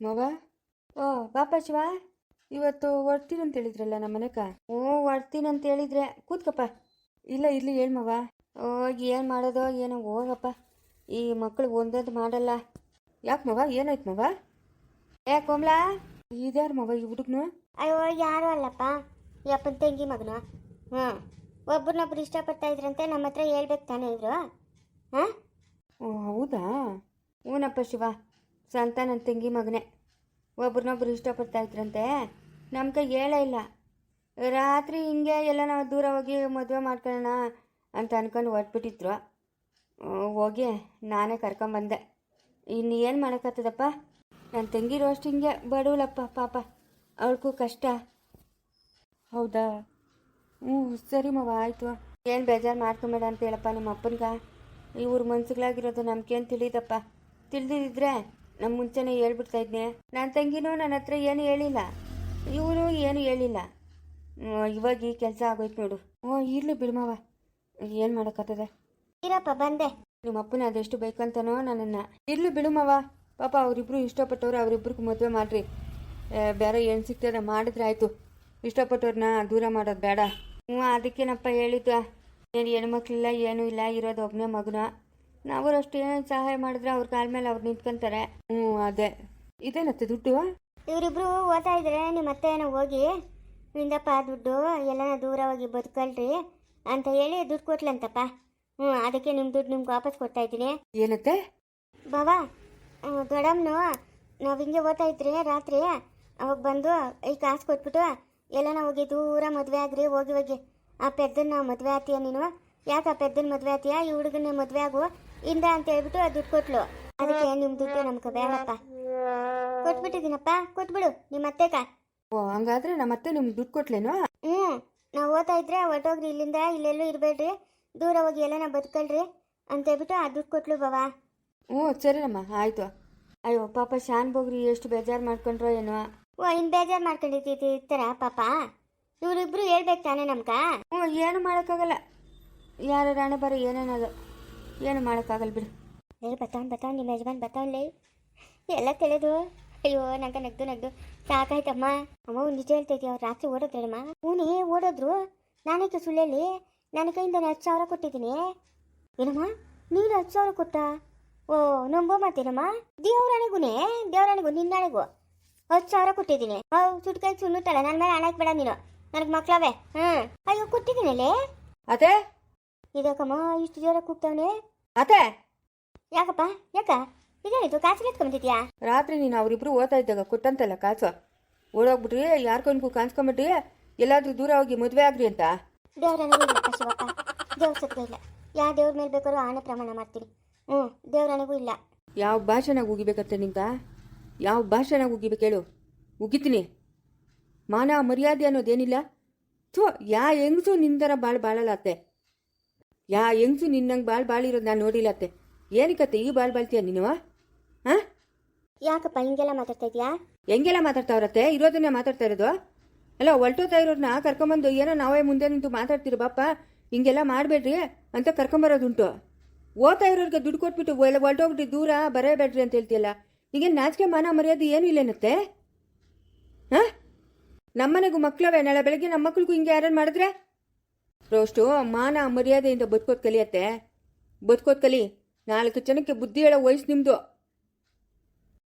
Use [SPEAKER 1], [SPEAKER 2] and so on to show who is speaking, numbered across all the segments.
[SPEAKER 1] ಮವ? ಓ ಪಾಪ ಶಿವ ಇವತ್ತು ಹೊರ್ತೀನಿ ಅಂತ ಹೇಳಿದ್ರಲ್ಲ ನಮ್ಮ ಮನೆಕ? ಓ ಅಂತ ಹೇಳಿದ್ರೆ ಕೂತ್ಕಪ್ಪ. ಇಲ್ಲ ಇರ್ಲಿ ಹೇಳ್ ಮಗ ಓ ಏನು ಮಾಡೋದು ಏನೋ ಹೋಗಪ್ಪ. ಈ ಮಕ್ಳಿಗೆ ಒಂದೊಂದು ಮಾಡಲ್ಲ. ಯಾಕೆ ಮಗ ಏನಾಯ್ತು ಮಗ ಏ ಕೋಮ್ಲಾ? ಇದ್ಯಾರು ಮವ ಈ ಹುಡುಗನು?
[SPEAKER 2] ಅಯ್ಯೋ ಯಾರು ಅಲ್ಲಪ್ಪ. ಯಪ್ಪನ ತಂಗಿ ಮಗನು. ಹ್ಞೂ ಒಬ್ಬರನ್ನೊಬ್ರು ಇಷ್ಟಪಡ್ತಾ ಇದ್ರಂತೆ ನಮ್ಮ ಹತ್ರ ಹೇಳ್ಬೇಕು ತಾನೇ ಇದ್ರು ಹಾಂ?
[SPEAKER 1] ಓ ಹೌದಾ? ಹ್ಞೂನಪ್ಪ ಶಿವ. ಸಂತ ನನ್ನ ತಂಗಿ ಮಗನೇ. ಒಬ್ರನ್ನೊಬ್ರು ಇಷ್ಟಪಡ್ತಾ ಇದ್ರಂತೆ. ನಮ್ಮ ಕೈ ಹೇಳೇ ಇಲ್ಲ. ರಾತ್ರಿ ಹಿಂಗೆ ಎಲ್ಲ ನಾವು ದೂರ ಹೋಗಿ ಮದುವೆ ಮಾಡ್ಕೊಳ್ಳೋಣ ಅಂತ ಅನ್ಕೊಂಡು ಹೊಟ್ಬಿಟ್ಟಿದ್ರು ಆ, ಹೋಗಿ ನಾನೇ ಕರ್ಕೊಂಬಂದೆ ಇನ್ನು ಏನು ಮಾಡೋಕ್ಕಾಗ್ತದಪ್ಪ? ನನ್ನ ತಂಗಿರೋ ಅಷ್ಟು ಹಿಂಗೆ ಬಡವಳಪ್ಪ ಪಾಪ. ಅವಳಿಗೂ ಕಷ್ಟ. ಹೌದಾ? ಹ್ಞೂ ಸರಿ ಮವ ಆಯಿತು. ಏನು ಬೇಜಾರು ಮಾಡ್ಕೊಂಬೇಡ ಅಂತ ಹೇಳಪ್ಪ ನಿಮ್ಮ ಅಪ್ಪನ್ಗ ಇವ್ರ ಮನ್ಸುಗಳಾಗಿರೋದು ನಮ್ಗೇನು ತಿಳಿದಪ್ಪ? ತಿಳಿದಿದ್ರೆ ನಮ್ಮ ಮುಂಚೆನೇ ಹೇಳ್ಬಿಡ್ತಾ ಇದ್ನೆ. ನನ್ನ ತಂಗಿನೂ ನನ್ನ ಹತ್ರ ಏನು ಹೇಳಿಲ್ಲ. ಇವರು ಏನು ಹೇಳಿಲ್ಲ. ಇವಾಗ ಈ ಕೆಲಸ ಆಗೋಯ್ತು ನೋಡು. ಹ್ಞೂ ಇರಲಿ ಬಿಡ್ಮವ ಏನು ಮಾಡೋಕ್ಕತ್ತದೆ
[SPEAKER 2] ಇರಪ್ಪ ಬಂದೆ.
[SPEAKER 1] ನಿಮ್ಮ ಅಪ್ಪನ ಅದೆಷ್ಟು ಬೇಕಂತನೋ ನನ್ನನ್ನು. ಇರ್ಲಿ ಬಿಡುಮವ ಪಾಪ ಅವರಿಬ್ರು ಇಷ್ಟಪಟ್ಟವ್ರು ಅವರಿಬ್ರಿಗೆ ಮದುವೆ ಮಾಡ್ರಿ. ಬೇರೆ ಏನು ಸಿಗ್ತದೆ ಮಾಡಿದ್ರೆ ಆಯಿತು. ಇಷ್ಟಪಟ್ಟವ್ರನ್ನ ದೂರ ಮಾಡೋದು ಬೇಡ. ಹ್ಞೂ ಅದಕ್ಕೇನಪ್ಪ ಹೇಳಿದ್ದ. ಏನು ಹೆಣ್ಮಕ್ಳಿಲ್ಲ ಏನೂ ಇಲ್ಲ ಇರೋದು ಒಬ್ಬನೇ ಮಗನ. ನಾವು ಅಷ್ಟು ಏನೇನು ಸಹಾಯ ಮಾಡಿದ್ರೆ ಅವ್ರ ಕಾಲ ಮೇಲೆ ಅವ್ರು ನಿಂತ್ಕೊಂತಾರೆ. ಹ್ಞೂ ಅದೇ. ಇದೇನತ್ತೆ ದುಡ್ಡು?
[SPEAKER 2] ಇವರಿಬ್ರು ಓದ್ತಾ ಇದ್ರೆ ನಿಮ್ಮ ಅತ್ತೆ ಏನೋ ಹೋಗಿ ನಿಂದಪ್ಪ ದುಡ್ಡು ಎಲ್ಲನ ದೂರ ಹೋಗಿ ಬದುಕಲ್ರಿ ಅಂತ ಹೇಳಿ ದುಡ್ಡು ಕೊಟ್ಲಂತಪ್ಪ. ಹ್ಞೂ ಅದಕ್ಕೆ ನಿಮ್ಮ ದುಡ್ಡು ನಿಮ್ಗೆ ವಾಪಸ್ ಕೊಡ್ತಾ ಇದ್ದೀನಿ.
[SPEAKER 1] ಏನತ್ತೆ?
[SPEAKER 2] ಬಾಬಾ ದೊಡ್ಡಮ್ಮನು ನಾವು ಹಿಂಗೆ ಓದ್ತಾ ಇದ್ರಿ ರಾತ್ರಿ ಅವಾಗ ಬಂದು ಈ ಕಾಸು ಕೊಟ್ಬಿಟ್ಟು ಎಲ್ಲನ ಹೋಗಿ ದೂರ ಮದುವೆ ಆಗ್ರಿ ಹೋಗಿ ಹೋಗಿ. ಆ ಪೆದ್ದನ್ನ ಮದುವೆ ಆತೀಯ ನೀನು? ಯಾಕೆ ಆ ಪೆದ್ದನ ಮದುವೆ ಆತೀಯ? ಈ ಹುಡುಗನ ಮದುವೆ ಆಗು. ಇಂದ ಅಂತ ಹೇಳ್ಬಿಟ್ಟು ಆ ದುಡ್ಡು ಕೊಟ್ಲು. ಅದಕ್ಕೆ ನಿಮ್ಮ ದುಡ್ಡು ನಮ್ಗೆ ಬೇಡಪ್ಪ ಕೊಟ್ಬಿಟ್ಟಿದ್ದೀನಪ್ಪ. ಕೊಟ್ಬಿಡು ನಿಮ್ಮ ಅತ್ತೆಗ
[SPEAKER 1] ಓ ಹಂಗಾದ್ರೆ ನಮ್ಮತ್ತೆ ನಿಮ್ಗೆ ದುಡ್ಡು ಕೊಟ್ಲೇನು?
[SPEAKER 2] ಹ್ಞೂ ನಾವು ಓದ್ತಾ ಇದ್ರೆ ಹೊರಟೋಗ್ರಿ ಇಲ್ಲಿಂದ ಇಲ್ಲೆಲ್ಲೂ ಇರಬೇಡ್ರಿ. ದೂರ ಹೋಗಿ ಎಲ್ಲನ ಬದುಕಲ್ರಿ ಅಂತ ಹೇಳ್ಬಿಟ್ಟು ಆ ದುಡ್ಡು ಕೊಟ್ಲು ಬಾವಾ.
[SPEAKER 1] ಹ್ಞೂ ಸರಿನಮ್ಮ ಆಯಿತು. ಅಯ್ಯೋ ಪಾಪ ಶಾನ್ ಬೋಗ್ರಿ ಎಷ್ಟು ಬೇಜಾರು ಮಾಡ್ಕೊಂಡ್ರೋ ಏನೋ.
[SPEAKER 2] ಓ ಇನ್ ಬೇಜಾರು ಮಾಡ್ಕೊಂಡಿದ್ದೀತಿ ಇರ್ತಾರ ಪಾಪ. ಇವರಿಬ್ರು ಹೇಳ್ಬೇಕು ತಾನೇ ನಮ್ಗ?
[SPEAKER 1] ಹ್ಞೂ ಏನು ಮಾಡೋಕ್ಕಾಗಲ್ಲ. ಯಾರು ರಾಣೆ ಬರೋ ಏನೇನದು? ಏನು ಮಾಡೋಕ್ಕಾಗಲ್ಲ ಬಿಡು.
[SPEAKER 2] ಏ ಬತ್ತಾವ್ ಬತ್ತಾವ್ ನಿಮ್ಮ ಯಜಮಾನ್ ಬತ್ತಾವ್ಲೇ ಎಲ್ಲ ತಿಳಿದು ಅಯ್ಯೋ ನಂಗೆ ನಗ್ದು ನಗ್ದು. ಸಾಕಾಯ್ತಮ್ಮ. ಅಮ್ಮ ನಿಜ ಹೇಳ್ತೈತಿ ಅವ್ರು ರಾತ್ರಿ ಓಡೋದ್ರಮ್ಮ ಹ್ಞೂ ಓಡೋದ್ರು. ನಾನಕ್ಕೆ ಸುಳ್ಳಲ್ಲಿ ನನ್ನ ಕೈಯಿಂದ ಹತ್ತು ಸಾವಿರ ಕೊಟ್ಟಿದ್ದೀನಿ. ಏನಮ್ಮ? ನೀನು ಹತ್ತು ಸಾವಿರ ಕೊಟ್ಟ? ಓ ನಂಬೋ ಮಾತೇನಮ್ಮ ದೇವ್ರಾಣಿಗುನೇ ದೇವ್ರಾಣಿಗೂ ನಿನ್ನಾಣಿಗೂ ಹತ್ತು ಸಾವಿರ ಕೊಟ್ಟಿದ್ದೀನಿ. ಹೌ ಸುಟ್ಕೈ ಸುಣ್ಣುತ್ತಲ್ಲ ನನ್ನ ಮೇಲೆ ಹಣ ಬೇಡ ನೀನು. ನನಗೆ ಮಕ್ಳವೇ. ಹ್ಞೂ ಅಯ್ಯೋ ಕೊಟ್ಟಿದ್ದೀನಲ್ಲೇ?
[SPEAKER 1] ಅತ್ತೆ
[SPEAKER 2] ಇದಕ್ಕಮ್ಮ ಇಷ್ಟು ಜೋರ ಕೂಗ್ತಾವನೆ?
[SPEAKER 1] ಅತ್ತೆ
[SPEAKER 2] ಯಾಕಪ್ಪ? ಯಾಕ? ಇದೇನಿದು? ಕಾಸು ಎತ್ಕೊಂಡ್ಬಿಟ್ಟಿದ್ಯಾ
[SPEAKER 1] ರಾತ್ರಿ ನೀನು ಅವರಿಬ್ರು ಓದ್ತಾ ಇದ್ದಾಗ ಕೊಟ್ಟಂತಲ್ಲ ಕಾಸು ಓಡೋಗ್ಬಿಟ್ರಿ ಯಾರ್ಕೊಂಡ್ಗೂ ಕಾಣಿಸ್ಕೊಂಬಿಟ್ರಿ ಎಲ್ಲಾದ್ರೂ ದೂರ ಹೋಗಿ ಮದುವೆ ಆಗ್ರಿ ಅಂತ.
[SPEAKER 2] ದೇವ್ರ ಶಿವಪ್ಪ. ದೇವ್ರ ಸತ್ಯ ಇಲ್ಲ. ಯಾವ ದೇವ್ರ ಮೇಲೆ ಬೇಕಾದ್ರೂ ಆಣೆ ಪ್ರಮಾಣ ಮಾಡ್ತೀನಿ ಹ್ಞೂ ದೇವ್ರನಿಗೂ ಇಲ್ಲ.
[SPEAKER 1] ಯಾವ ಭಾಷೆನಾಗ ಉಗಿಬೇಕತ್ತೆ ನಿಂಗ? ಯಾವ ಭಾಷೆನಾಗ ಉಗಿಬೇಕು ಹೇಳು. ಉಗಿತೀನಿ. ಮಾನ ಮರ್ಯಾದೆ ಅನ್ನೋದೇನಿಲ್ಲ? ಥೋ ಯಾ ಹೆಂಗಸು ನಿಂದರ ಬಾಳ್ ಬಾಳಲ್ಲ ಅತ್ತೆ. ಯಾ ಹೆಂಗ್ಸು ನಿನ್ನಂಗೆ ಬಾಳ್ ಬಾಳಿರೋದು ನಾನು ನೋಡಿಲ್ಲ ಅತ್ತೆ. ಏನಕ್ಕತ್ತೆ ಈ ಬಾಳ್ ಬಾಳ್ತೀಯ ನೀನು ಹಾಂ
[SPEAKER 2] ಯಾಕಪ್ಪ ಹಿಂಗೆಲ್ಲ ಮಾತಾಡ್ತಾ ಇದೀಯಾ?
[SPEAKER 1] ಹೆಂಗೆಲ್ಲ ಮಾತಾಡ್ತಾವ್ರತ್ತೆ ಇರೋದನ್ನೇ ಮಾತಾಡ್ತಾ ಇರೋದು? ಅಲ್ಲ ಹೊಲ್ಟೋತಾ ಇರೋದನ್ನ ಕರ್ಕೊಂಬಂದು ಏನೋ ನಾವೇ ಮುಂದೆ ನಿಂತು ಮಾತಾಡ್ತೀರಿ ಬಾಪ ಹಿಂಗೆಲ್ಲ ಮಾಡಬೇಡ್ರಿ ಅಂತ ಕರ್ಕೊಂಬರೋದುಂಟು. ಓದ್ತಾ ಇರೋರಿಗೆ ದುಡ್ಡು ಕೊಟ್ಬಿಟ್ಟು ಎಲ್ಲ ಹೊಲ್ಟೋಗ್ಬಿಟ್ಟು ದೂರ ಬರೇಬೇಡ್ರಿ ಅಂತ ಹೇಳ್ತಿಯಲ್ಲ ಹೀಗೆ ನಾಚಿಕೆ ಮಾನ ಮರ್ಯಾದೆ ಏನೂ ಇಲ್ಲೇನತ್ತೆ? ಹಾಂ ನಮ್ಮನೆಗೂ ಮಕ್ಕಳವೇ ನಾಳೆ ಬೆಳಗ್ಗೆ ನಮ್ಮ ಮಕ್ಳಿಗೂ ಹಿಂಗೆ ಯಾರು ಮಾಡಿದ್ರೆ? ರೋಷ್ಟು ಮಾನ ಮರ್ಯಾದೆಯಿಂದ ಬದುಕೋದ್ ಕಲಿಯತ್ತೆ ಬದುಕೋದ್ ಕಲಿ. ನಾಲ್ಕು ಜನಕ್ಕೆ ಬುದ್ಧಿ ಹೇಳೋ ವಯಸ್ಸು ನಿಮ್ಮದು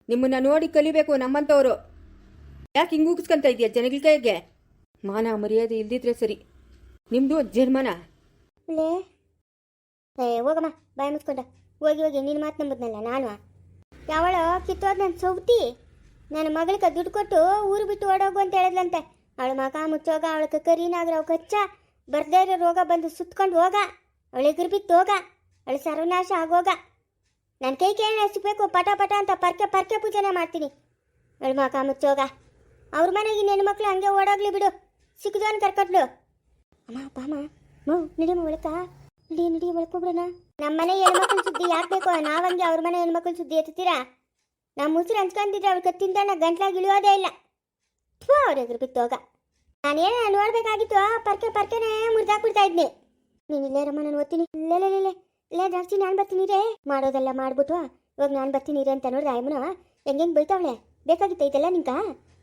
[SPEAKER 1] ನಿಮ್ಮನ್ನ ನೋಡಿ ಕಲಿಬೇಕು ನಮ್ಮಂಥವ್ರು ಯಾಕೆ ಹಿಂಗೆ ಉಗಿಸ್ಕೊಂತ ಇದೆಯಾ ಜನಗಳ ಕೈಗೆ? ಮಾನ ಮರ್ಯಾದೆ ಇಲ್ದಿದ್ರೆ ಸರಿ. ನಿಮ್ಮದು ಜನ್ಮನ?
[SPEAKER 2] ಏ, ಹೋಗಮ್ಮ, ಬಾಯಿ ಮುಚ್ಕೊಂಡ. ಹೋಗಿ ಹೋಗಿ ನಿನ್ನ ಮಾತು ನಂಬುದ್ನಲ್ಲ, ನಾನು. ಯಾವಳ, ಕಿತ್ತೋದ್ ನನ್ನ ಸೌತಿ. ನನ್ನ ಮಗಳಿಗೆ ದುಡ್ಡು ಕೊಟ್ಟು ಊರು ಬಿಟ್ಟು ಓಡೋಗು ಅಂತ ಹೇಳಿದ್ಲಂತೆ. ಅವಳು ಮಗ ಮುಚ್ಚೋಗ ಅವಳಕ್ಕೆ ಕರೀನಾಗ್ರ ಅವ್ ಕಚ್ಚ. ಬರ್ದೇ ಇರೋ ರೋಗ ಬಂದು ಸುತ್ಕೊಂಡು ಹೋಗ. ಅವಳ ಎದುರು ಬಿತ್ತು ಹೋಗ. ಅವಳು ಸರ್ವನಾಶ ಆಗೋಗ. ನನ್ನ ಕೈ ಕೇಳಿ ಸಿಗಬೇಕು ಪಟ ಪಟ ಅಂತ ಪರ್ಕೆ ಪರ್ಕೆ ಪೂಜೆನೇ ಮಾಡ್ತೀನಿ. ಅವಳು ಮಗ ಮುಚ್ಚೋಗ ಅವ್ರ ಮನೆಗೆ ಹೆಣ್ಣು ಮಕ್ಳು ಹಂಗೆ ಓಡೋಗ್ಲಿ ಬಿಡು. ಸಿಕ್ಕದವನ್ ಕರ್ಕೊಟ್ಲು. ಅಮ್ಮ, ಅಪ್ಪ, ಅಮ್ಮ. ನಡಿಯಮ್ಮ ಒಳಕ. ನಡಿ ನಮ್ಮ ಮನೆ ಹೆಣ್ಮಕ್ಳು ಸುದ್ದಿ ಯಾಕೆ ಬೇಕು? ನಾವಂಗೆ ಅವ್ರ ಮನೆ ಹೆಣ್ಮಕ್ಳ ಸುದ್ದಿ ಎತ್ತೀರಾ? ನಮ್ಮ ಮುಸಿರು ಹಂಚ್ಕೊಂಡಿದ್ರೆ ಅವ್ಳು ಕತ್ತಿಂದ ಗಂಟ್ಲಾಗಿ ಇಳಿಯೋದೇ ಇಲ್ಲ. ಥೂ ಅವ್ರ ಎದುರು ಬಿತ್ತೋಗ ನಾನೇನ ನೋಡ್ಬೇಕಾಗಿತ್ತು? ಪರ್ಕೆ, ಪರ್ಕೆನೇ ಮುರಿದಾಕ್ಬಿಡ್ತಾ ಇದ್ನಿ. ನೀನು ಇಲ್ಲೇ ರಮ್ಮ ನಾನು ಓದ್ತೀನಿ. ಇಲ್ಲೇ ಇಲ್ಲೇ ಇಲ್ಲೇ ಜಾಸ್ತಿ ನಾನು ಬರ್ತೀನಿ ರೇ. ಮಾಡೋದೆಲ್ಲ ಮಾಡ್ಬಿಟ್ಟು, ಇವಾಗ ನಾನು ಬರ್ತೀನಿ ರೀ ಅಂತ ನೋಡ್ದೆ ಅಮ್ಮನ ಹೆಂಗೆ ಬೈತಾವಳೆ? ಬೇಕಾಗಿತ್ತು ಇದೆಲ್ಲ ನಿಂಕ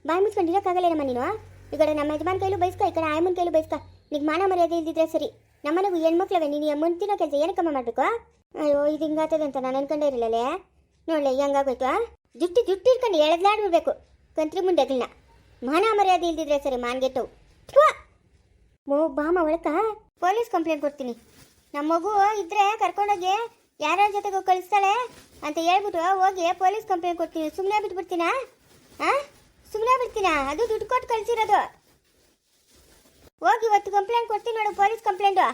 [SPEAKER 2] ಬಾಯಿ ಮುಚ್ಕೊಂಡಿರೋಕ್ಕಾಗಲ್ಲೇನಮ್ಮ ನೀನು? ಈ ಕಡೆ ನಮ್ಮ ಯಜಮಾನ್ ಕೈಲೂ ಬೈಸ್ಕ, ಈ ಕಡೆ ಆಯಮ್ಮನ ಕೈಲೂ ಬೈಸ್ಕ. ನಿಗ್ ಮಾನ ಮರ್ಯಾದೆ ಇಲ್ದಿದ್ರೆ ಸರಿ. ನಮ್ಮನೆಗೂ ಹೆಣ್ಮಕ್ಳವೆ, ನೀನು ಮುಂತಿನ ಕೆಲಸ ಏನಕ್ಕಮ್ಮ ಮಾಡಬೇಕು? ಅಯ್ಯೋ, ಇದು ಹಿಂಗಾತದೆ ಅಂತ ನಾನು ಅನ್ಕೊಂಡೇ ಇರಲಿಲ್ಲಲೇ ನೋಡ್ಲೆ, ಹೆಂಗಾಗೋಯ್ತು? ಜುಟ್ಟಿ ಜುಟ್ಟಿ ಇಟ್ಕೊಂಡು ಎಳೆದ್ಲಾಡ್ಬಿಡ್ಬೇಕು. ಕಂತ್ರಿ ಮುಂಡೆಗಳನ್ನ ಮಾನ ಮರ್ಯಾದೆ ಇಲ್ದಿದ್ರೆ ಸರಿ ಮಾನ್ಗೆಟ್ಟು ಓ ಬಾಮ ಒಳಕ. ಪೊಲೀಸ್ ಕಂಪ್ಲೇಂಟ್ ಕೊಡ್ತೀನಿ. ನಮ್ಮ ಮಗು ಇದ್ರೆ ಕರ್ಕೊಂಡೋಗಿ ಯಾರ್ಯಾರ ಜೊತೆಗೂ ಕಳಿಸ್ತಾಳೆ ಅಂತ ಹೇಳ್ಬಿಟ್ಟು ಹೋಗಿ ಪೊಲೀಸ್ ಕಂಪ್ಲೇಂಟ್ ಕೊಡ್ತೀನಿ. ಸುಮ್ಮನೆ ಬಿಟ್ಬಿಡ್ತೀನಾ? ಆ? ಸುಮ್ಮನೆ ಬಿಡ್ತೀನಾ? ಅದು ದುಡ್ಡು ಕೊಟ್ಟು ಕಳಿಸಿರೋದು. ಹೋಗಿ ಇವತ್ತು ಕಂಪ್ಲೇಂಟ್ ಕೊಡ್ತೀನಿ ನೋಡು ಪೊಲೀಸ್ ಕಂಪ್ಲೇಂಟು.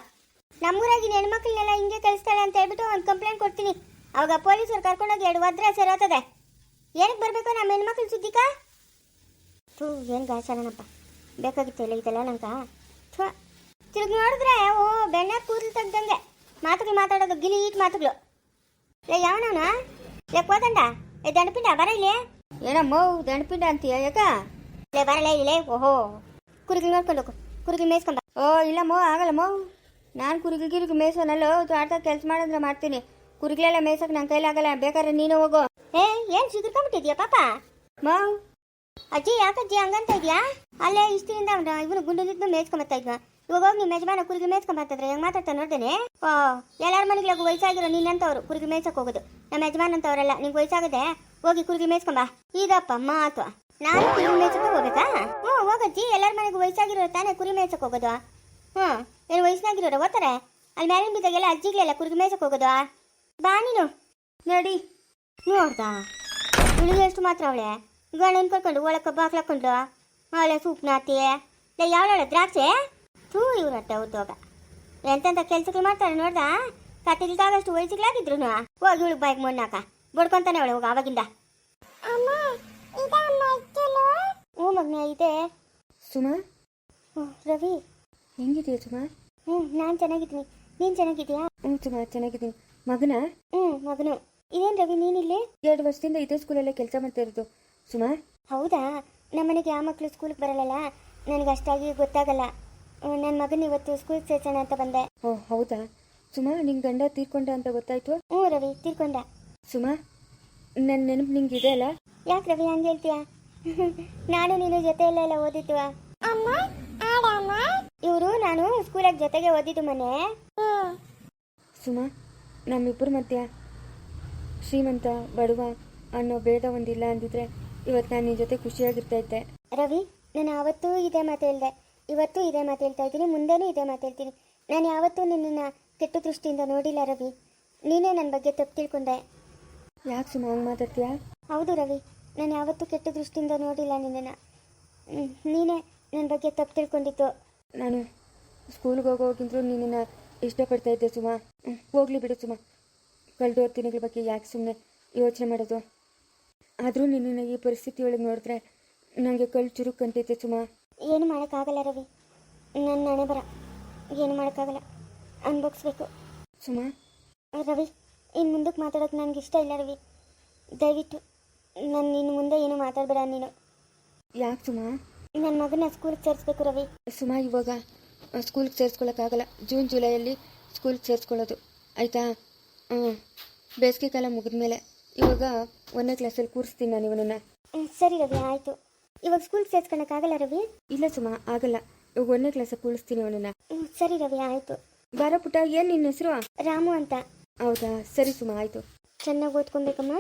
[SPEAKER 2] ನಮ್ಮೂರಾಗಿನ ಹೆಣ್ಮಕ್ಳನ್ನೆಲ್ಲ ಹಿಂಗೆ ಕಳಿಸ್ತಾಳೆ ಅಂತ ಹೇಳ್ಬಿಟ್ಟು ಒಂದು ಕಂಪ್ಲೇಂಟ್ ಕೊಡ್ತೀನಿ. ಅವಾಗ ಪೊಲೀಸರು ಕರ್ಕೊಂಡೋಗಿ ಎರಡು ಒದ್ರೆ ಸೇರೋತದೆ. ಏನಕ್ಕೆ ಬರಬೇಕು ನಮ್ಮ ಹೆಣ್ಮಕ್ಳು ಸುದ್ದಿಕ? ಥೂ ಏನು ಗಾಸನಪ್ಪ ಬೇಕಾಗಿತ್ತು ಇಲ್ಲ ಇದೆಲ್ಲ ನಂಗೆ. ಥೂ ತಿರುಗಿ ನೋಡಿದ್ರೆ ಓ ಬೆಣ್ಣೆ ಕೂದಲು ತೆಗ್ದಂಗೆ. ಮಾತುಗಳು ಮಾತಾಡೋದು ಗಿಲೀಟ್ ಮಾತುಗಳು. ಏ ಯಾವನವನ? ಏ ಕೋದಂಡ ಏ ದಂಡಪಿಂಡ ಬರ ಇಲ್ಲಿ?
[SPEAKER 1] ಏನಮ್ಮ ದಂಡಪಿಂಡ ಅಂತೀಯ ಯಾಕ?
[SPEAKER 2] ಲೇ ಬರಲ್ಲ ಇಲ್ಲೇ ಓಹೋ. ಕುರುಗಿ ನೋಡ್ಕೊಂಡು ಹೋಗು ಕುರಿಗಳು ಮೇಯ್ಸ್ಕೊಂಬ
[SPEAKER 1] ಓ ಇಲ್ಲಮ್ಮ ಆಗಲ್ಲಮ್ಮ. ನಾನು ಕುರಿಗಿ ಗಿರಿಗಿ ಮೇಯ್ಸೋನಲ್ಲ ತೋಟದಾಗ ಕೆಲಸ ಮಾಡಿದ್ರೆ ಮಾಡ್ತೀನಿ. ಕುರುಗಿಲೆಲ್ಲ ಮೇಯ್ಸಕ್ಕೆ ನನ್ನ ಕೈಲಾಗಲ್ಲ ಬೇಕಾದ್ರೆ ನೀನು ಹೋಗೋ.
[SPEAKER 2] ಏ ಏನು ಸಿಗುರ್ಕೊಂಬಿಟ್ಟಿದ್ಯಾ ಪಾಪ?
[SPEAKER 1] ಮಾವ್
[SPEAKER 2] ಅಜ್ಜಿ ಯಾಕಜ್ಜಿ ಹಂಗಂತ ಇದ್ಯಾ? ಅಲ್ಲೇ ಇಷ್ಟಿನಿಂದ ಇವನು ಗುಂಡಿದ್ದು ಮೇಚ್ಕೊಂಬತ್ತ ಇದ್ವ. ಇವಾಗ ಹೋಗಿ ನಿಮ್ಮ ಯಜಮಾನ ಕುರಿಗೆ ಮೇಯ್ಸ್ಕೊಂಬತ್ತಿದ್ರೆ ಹೆಂಗ್ ಮಾತಾಡ್ತಾ ನೋಡ್ದೇನೆ ಓ, ಎಲ್ಲಾರ ಮನೆಗಳಿಗೂ ವಯಸ್ಸಾಗಿರೋ ನಿನ್ನಂತವ್ರು ಕುರಿಗೆ ಮೇಚಕ್ ಹೋಗೋದು. ನಮ್ಮ ಯಜಮಾನ್ ಅಂತವ್ರಲ್ಲ ನಿಂಗೆ ವಯಸ್ಸಾಗದೆ ಹೋಗಿ ಕುರಿಗೆ ಮೇಯ್ಸ್ಕೊಂಬ ಈಗಪ್ಪ ಮಾತು. ನಾನು ಕುರಿ ಮೇಯ್ಸಕ್ಕೆ ಹೋಗ್ಬೇಕಾ? ಹ್ಞೂ ಹೋಗಜ್ಜಿ ಎಲ್ಲಾರ ಮನೆಗೂ ವಯಸ್ಸಾಗಿರೋ ತಾನೇ ಕುರಿ ಮೇಚಕ್ ಹೋಗೋದು. ಹ್ಞೂ ಏನು ವಯಸ್ಸಿನಾಗಿರೋರು ಓದ್ತಾರೆ? ಅಲ್ಲಿ ಮ್ಯಾಲಿನ ಬಿದ್ದಾಗೆಲ್ಲ ಅಜ್ಜಿಗಳೆಲ್ಲ ಕುರಿಗೆ ಮೇಯ್ಸಕ್ಕೆ ಹೋಗೋದು. ಬಾ ನೀನು.
[SPEAKER 1] ನೋಡಿ.
[SPEAKER 2] ನೋಡ್ದಾ? ಹುಡುಗಿ ಎಷ್ಟು ಮಾತ್ರ ಅವಳೆ? ಗಂಡನ ಕರ್ಕೊಂಡು ಒಳಕ್ಕೆ ಬಾಗ್ಲು ಹಾಕೊಂಡು ಅವಳೆ ಸೂಪ್ನಾತಿ ಲೇ ಯಾವಳ ದ್ರಾಕ್ಷೆ? ಥೂ ಇವ್ರ ಅಟ್ಟ ಉದ್ಯೋಗ. ಎಂತೆಂಥ ಕೆಲ್ಸಗಳು ಮಾಡ್ತಾರೆ ನೋಡ್ದಾ? ಕತ್ತಿಲ್ದಾಗಷ್ಟು ವಯಸ್ಸಿಗಳಾಗಿದ್ರು ಹೋಗಿ ಇವಳು ಬೈಕ್ ಮುನ್ನಾಕ ಬಡ್ಕೊಂತಾನೆ ಅವಳು ಹೋಗ ಅವಾಗಿಂದ ಹ್ಞೂ ಮಗ್ನ ಇದೆ.
[SPEAKER 1] ಸುಮಾ?
[SPEAKER 2] ಹ್ಞೂ ರವಿ.
[SPEAKER 1] ಹೆಂಗಿದೆಯಾ ಸುಮಾ?
[SPEAKER 2] ಹ್ಞೂ ನಾನು ಚೆನ್ನಾಗಿದ್ದೀನಿ. ನೀನು ಚೆನ್ನಾಗಿದ್ಯಾ
[SPEAKER 1] ಹ್ಞೂ ಸುಮಾ ಚೆನ್ನಾಗಿದ್ದೀನಿ. ಮಗನ?
[SPEAKER 2] ಹ್ಞೂ ಮಗನು. ಇದೇನು ರವಿ ನೀನಿಲ್ಲಿ?
[SPEAKER 1] ಎರಡು ವರ್ಷದಿಂದ ಇದೇ ಸ್ಕೂಲಲ್ಲೇ ಕೆಲಸ ಮಾಡ್ತಾ ಇರೋದು. ಸುಮಾ?
[SPEAKER 2] ಹೌದಾ? ನಮ್ಮನೆಗೆ ಯಾವ ಮಕ್ಕಳು ಸ್ಕೂಲ್ಗೆ ಬರಲ್ಲಲ್ಲ ನನಗೆ ಅಷ್ಟಾಗಿ ಗೊತ್ತಾಗಲ್ಲ. ನನ್ನ ಮಗನ ಇವತ್ತು ಸ್ಕೂಲ್ಗೆ ಸೇರ್ಸೋಣ ಅಂತ ಬಂದೆ.
[SPEAKER 1] ಓ ಹೌದಾ? ಸುಮಾ ನಿನ್ನ ಗಂಡ ತೀರ್ಕೊಂಡ ಅಂತ ಗೊತ್ತಾಯ್ತು?
[SPEAKER 2] ಹ್ಞೂ ರವಿ ತೀರ್ಕೊಂಡ.
[SPEAKER 1] ಸುಮಾ ನನ್ನ ನೆನಪು ನಿಂಗೆ ಇದೆ ಅಲ್ಲ?
[SPEAKER 2] ಯಾಕೆ ರವಿ ಹಂಗೆ ಹೇಳ್ತೀಯ? ನಾನು ನೀನು ಜೊತೆಯಲ್ಲೆಲ್ಲ ಓದಿದ್ದು ಇವರು ನಾನು ಸ್ಕೂಲಾಗ ಜೊತೆಗೆ ಓದಿದ್ದು ಮನೆ.
[SPEAKER 1] ಸುಮಾ ನಮ್ಮಿಬ್ಬರ ಮಧ್ಯ ಶ್ರೀಮಂತ ಬಡವ ಅನ್ನೋ ಭೇದ ಒಂದಿಲ್ಲ ಅಂದಿದ್ರೆ ಇವತ್ತು ನಾನು ನಿನ್ನ ಜೊತೆ ಖುಷಿಯಾಗಿರ್ತಾ ಇದ್ದೆ.
[SPEAKER 2] ರವಿ ನಾನು ಯಾವತ್ತೂ ಇದೇ ಮಾತು ಹೇಳ್ದೆ. ಇವತ್ತು ಇದೇ ಮಾತು ಹೇಳ್ತಾ ಇದ್ದೀನಿ ಮುಂದೆನೂ ಇದೇ ಮಾತು ಹೇಳ್ತೀನಿ. ನಾನು ಯಾವತ್ತೂ ನಿನ್ನನ್ನು ಕೆಟ್ಟ ದೃಷ್ಟಿಯಿಂದ ನೋಡಿಲ್ಲ ರವಿ. ನೀನೇ ನನ್ನ ಬಗ್ಗೆ ತಪ್ಪು ತಿಳ್ಕೊಂಡೆ.
[SPEAKER 1] ಯಾಕೆ ಸುಮ್ಮ ಹಂಗೆ ಮಾತಾಡ್ತೀಯಾ?
[SPEAKER 2] ಹೌದು ರವಿ ನಾನು ಯಾವತ್ತೂ ಕೆಟ್ಟ ದೃಷ್ಟಿಯಿಂದ ನೋಡಿಲ್ಲ ನಿನ್ನನ್ನು. ನೀನೇ ನನ್ನ ಬಗ್ಗೆ ತಪ್ಪು ತಿಳ್ಕೊಂಡಿತ್ತು
[SPEAKER 1] ನಾನು ಸ್ಕೂಲ್ಗೆ ಹೋಗೋಗಿಂತಲೂ ನಿನ್ನನ್ನು ಇಷ್ಟಪಡ್ತಾ ಇದ್ದೆ ಸುಮಾ. ಹ್ಮ್, ಹೋಗ್ಲಿ ಬಿಡು ಸುಮಾ. ಕಳೆದೋರ್ ದಿನಗಳ ಬಗ್ಗೆ ಯಾಕೆ ಸುಮ್ಮನೆ ಯೋಚನೆ ಮಾಡೋದು? ಆದರೂ ನಿನ್ನ ಈ ಪರಿಸ್ಥಿತಿ ಒಳಗೆ ನೋಡಿದ್ರೆ ನನಗೆ ಕಳ್ ಚುರುಕು ಅಂತೈತೆ ಸುಮಾ.
[SPEAKER 2] ಏನು ಮಾಡೋಕ್ಕಾಗಲ್ಲ ರವಿ. ನನ್ನ ಹಣೆ ಬರ. ಏನು ಮಾಡೋಕ್ಕಾಗಲ್ಲ. ಅನ್ಭೋಗಿಸ್ಬೇಕು
[SPEAKER 1] ಸುಮಾ.
[SPEAKER 2] ರವಿ ಇನ್ನು ಮುಂದಕ್ಕೆ ಮಾತಾಡೋಕೆ ನನಗೆ ಇಷ್ಟ ಇಲ್ಲ ರವಿ. ದಯವಿಟ್ಟು ನಾನು ನಿನ್ನ ಮುಂದೆ ಏನು ಮಾತಾಡಬೇಡ ನೀನು.
[SPEAKER 1] ಯಾಕೆ ಸುಮಾ?
[SPEAKER 2] ನನ್ನ ಮಗನ ಸ್ಕೂಲ್ಗೆ ಸೇರಿಸ್ಬೇಕು ರವಿ.
[SPEAKER 1] ಸುಮಾ ಇವಾಗ ಸ್ಕೂಲ್ಗೆ ಸೇರಿಸ್ಕೊಳ್ಳೋಕ್ಕಾಗಲ್ಲ ಜೂನ್ ಜುಲೈಯಲ್ಲಿ ಸ್ಕೂಲ್ಗೆ ಸೇರಿಸ್ಕೊಳ್ಳೋದು. ಆಯಿತಾ? ಹ್ಞೂ ಬೇಸಿಗೆ ಕಾಲ ಮುಗಿದ ಮೇಲೆ ಇವಾಗ ಒಂದನೇ ಕ್ಲಾಸಲ್ಲಿ ಕೂರಿಸ್ತೀನಿ ನಾನು ಇವನನ್ನು.
[SPEAKER 2] ಹ್ಮ್, ಸರಿ ರವಿ ಆಯಿತು. ಇವಾಗ ಸ್ಕೂಲ್ಗೆ ಸೇರ್ಸ್ಕೊಳಕ್ಕಾಗಲ್ಲ ರವಿ?
[SPEAKER 1] ಇಲ್ಲ ಸುಮಾ ಆಗಲ್ಲ. ಇವಾಗ ಒಂದನೇ ಕ್ಲಾಸಲ್ಲಿ ಕೂರಿಸ್ತೀನಿ ಅವನನ್ನು
[SPEAKER 2] ಹ್ಮ್, ಸರಿ ರವಿ ಆಯಿತು.
[SPEAKER 1] ಬಾರ ಪುಟ್ಟ ಏನು ನಿನ್ನ ಹೆಸರು?
[SPEAKER 2] ರಾಮು ಅಂತ.
[SPEAKER 1] ಹೌದಾ? ಸರಿ ಸುಮ ಆಯಿತು.
[SPEAKER 2] ಚೆನ್ನಾಗಿ ಓದ್ಕೊಬೇಕಮ್ಮ?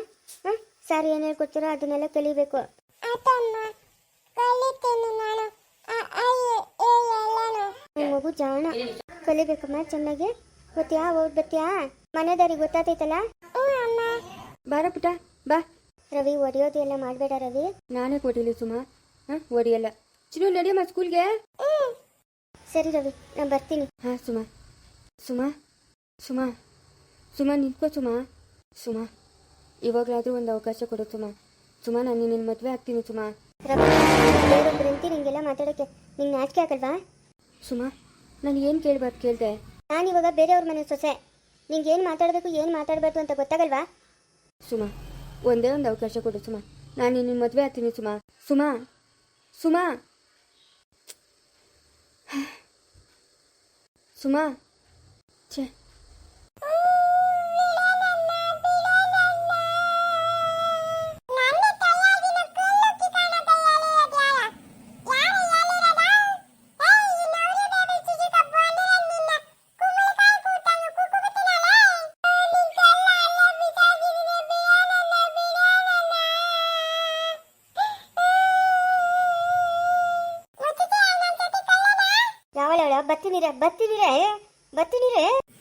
[SPEAKER 2] ಹಾಂ ಸಾರಿ ಏನು ಹೇಳ್ಕೊಡ್ತೀರೋ ಅದನ್ನೆಲ್ಲ ಕಲಿಬೇಕು. ನಿನ್. ಮಗು ಜಾಣ. ಕಲಿಬೇಕಮ್ಮ ಚೆನ್ನಾಗಿ. ಗೊತ್ತ್ಯಾ ಓದ್ ಬರ್ತೀಯಾ ಗೊತ್ತಾತೈತಲ್ಲ?
[SPEAKER 1] ಬಾರ ಪುಟ ಬಾ.
[SPEAKER 2] ರವಿ ಒಡೆಯೋದು ಎಲ್ಲ ಮಾಡಬೇಡ ರವಿ.
[SPEAKER 1] ನಾನೇ ಕೊಟ್ಟಿಲ್ಲ ಸುಮಾ. ಹಾಂ ಒಡಿಯಲ್ಲ. ಚಿನ್ನು ನಡಿಯಮ್ಮ ಸ್ಕೂಲ್ಗೆ
[SPEAKER 2] ಸರಿ ರವಿ ನಾನು ಬರ್ತೀನಿ.
[SPEAKER 1] ಹಾಂ ಸುಮಾ. ಸುಮಾ ಸುಮಾ. ಸುಮಾ ನಿಂತ್ಕೋ ಸುಮಾ. ಸುಮಾ ಇವಾಗಲಾದ್ರೂ ಒಂದು ಅವಕಾಶ ಕೊಡು ಸುಮಾ. ಸುಮಾ ನಾನು ನಿನ್ನ ಮದುವೆ ಆಗ್ತೀನಿ ಸುಮಾ.
[SPEAKER 2] ರವಿ ನಿಂಗೆಲ್ಲ ಮಾತಾಡೋಕ್ಕೆ ನಿಂಗೆ ನಾಚಿಕೆ ಆಗಲ್ವಾ?
[SPEAKER 1] ಸುಮಾ ನಾನು ಏನು ಕೇಳಬಾರ್ದು ಕೇಳಿದೆ?
[SPEAKER 2] ನಾನು ಇವಾಗ ಬೇರೆಯವ್ರ ಮನೆ ಸೊಸೆ. ನಿಂಗೆ ಏನು ಮಾತಾಡಬೇಕು ಏನು ಮಾತಾಡಬಾರ್ದು ಅಂತ ಗೊತ್ತಾಗಲ್ವಾ?
[SPEAKER 1] ಸುಮಾ, ಒಂದೇ ಒಂದು ಅವಕಾಶ ಕೊಡು ಸುಮಾ. ನಾನು ನಿನ್ನ ಮದುವೆ ಆಗ್ತೀನಿ ಸುಮಾ ಸುಮಾ. ಸುಮಾ ಸುಮಾ. ಛೇ.
[SPEAKER 2] ಬತ್ತೀನಿರೆ ಬತ್ತೀನಿರೆ ಬತ್ತೀನಿರೆ